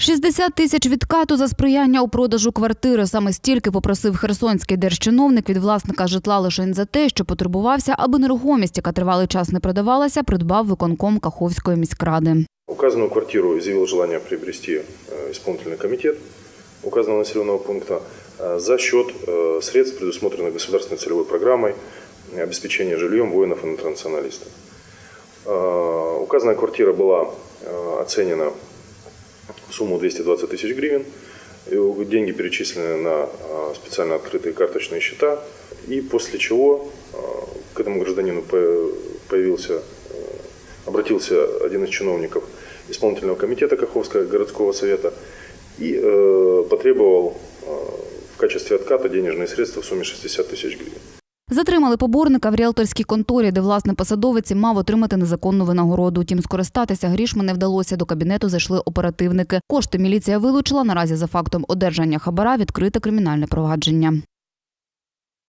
60 тисяч відкату за сприяння у продажу квартири. Саме стільки попросив херсонський держчиновник від власника житла лише за те, що потребувався, аби нерухомість, яка тривалий час не продавалася, придбав виконком Каховської міськради. Указанную квартиру изъявил желание приобрести э, исполнительный комитет указанного населенного пункта э, за счет э, средств, предусмотренных государственной целевой программой э, обеспечения жильем воинов и интернационалистов. Э, Указанная квартира была э, оценена в сумму 220 тысяч гривен. Деньги перечислены на э, специально открытые карточные счета. И после чего э, к этому гражданину по- появился, э, обратился один из чиновников исполнительного комитета Каховского городского совета и э, потребовал в качестве отката денежные средства в сумме 60 тысяч гривен. Затримали поборника в ріелторській конторі, де власне посадовець мав отримати незаконну винагороду. Утім, скористатися грішми не вдалося. До кабінету зайшли оперативники. Кошти міліція вилучила. Наразі за фактом одержання хабара відкрите кримінальне провадження.